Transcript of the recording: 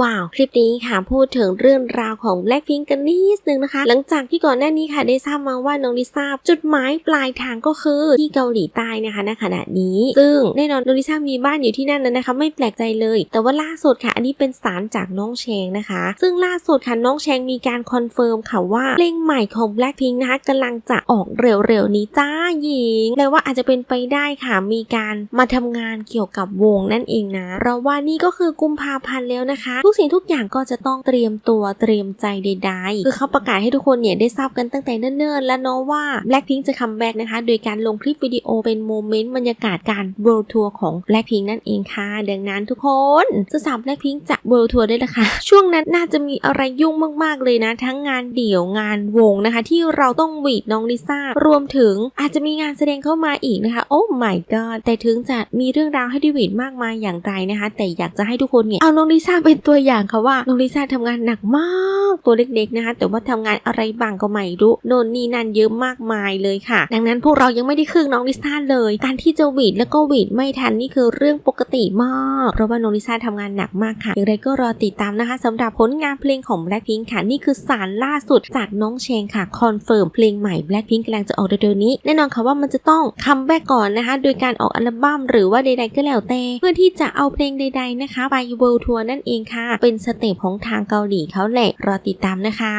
ว้าว คลิปนี้ค่ะพูดถึงเรื่องราวของ Blackpink กันนิดนึงนะคะ หลังจากที่ก่อนหน้านี้ค่ะได้ทราบมาว่าน้องลิซ่าจุดหมายปลายทางก็คือที่เกาหลีใต้นะคะณขณะนี้ ซึ่งแน่นอนน้องลิซ่ามีบ้านอยู่ที่นั่นแล้วนะคะ ไม่แปลกใจเลย แต่ว่าล่าสุดค่ะ อันนี้เป็นสารจากน้องแชงนะคะ ซึ่งล่าสุดค่ะน้องแชงมีการคอนเฟิร์มค่ะว่าเพลงใหม่ของ Blackpink นะคะกำลังจะออกเร็วๆนี้จ้าหญิงแปลว่าอาจจะเป็นไปได้ค่ะมีการมาทำงานเกี่ยวกับวงนั่นเองนะเราว่านี่ก็คือกุมภาพันธ์แล้วนะคะทุกสิ่งทุกอย่างก็จะต้องเตรียมตัวเตรียมใจใดๆคือเขาประกาศให้ทุกคนเนี่ยได้ทราบกันตั้งแต่เนิ่นๆ แล้วเนาะว่า Blackpink จะคัมแบ็กนะคะ โดยการลงคลิปวิดีโอเป็นโมเมนต์บรรยากาศการ World Tour ของ Blackpink นั่นเองค่ะ ดังนั้นทุกคนจะสาว Blackpink จะ World Tour ได้ละค่ะ ช่วงนั้นน่าจะมีอะไรยุ่งมากๆเลยนะ ทั้งงานเดี่ยวงานวงนะคะ ที่เราต้องวีดน้องลิซ่ารวมถึงอาจจะมีงานแสดงเข้ามาอีกนะคะ โอ้ my god แต่ถึงจะมีเรื่องราวให้ดิวีดมากมายอย่างไรนะคะ แต่อยากจะให้ทุกคนเนี่ยเอาน้องลิซ่าเป็นตัววอย่างค่ะว่าน้องลิซ่าทำงานหนักมากตัวเล็กๆนะคะ แต่ว่าทำงานอะไรบางก็ไม่รู้โน่นนี่นั่นเยอะมากมายเลยค่ะ ดังนั้นพวกเรายังไม่ได้ครึ่งน้องลิซ่าเลย การที่จะหวีดแล้วก็หวีดไม่ทันนี่คือเรื่องปกติมาก เพราะว่าน้องลิซ่าทำงานหนักมากค่ะอย่างไรก็รอติดตามนะคะสำหรับผลงานเพลงของ Blackpink ค่ะ นี่คือสารล่าสุดจากน้องเชงค่ะคอนเฟิร์มเพลงใหม่ Blackpink กำลังจะออกเร็วๆนี้ แน่นอนค่ะว่ามันจะต้องคัมแบ็กก่อนนะคะ โดยการออกอัลบั้มหรือว่าใดๆก็แล้วแต่เพื่อที่จะเอาเพลงใด ๆนะคะไป World Tour นั่นเองค่ะค่ะ เป็นสเต็ปของทางเกาหลีเขาแหละรอติดตามนะคะ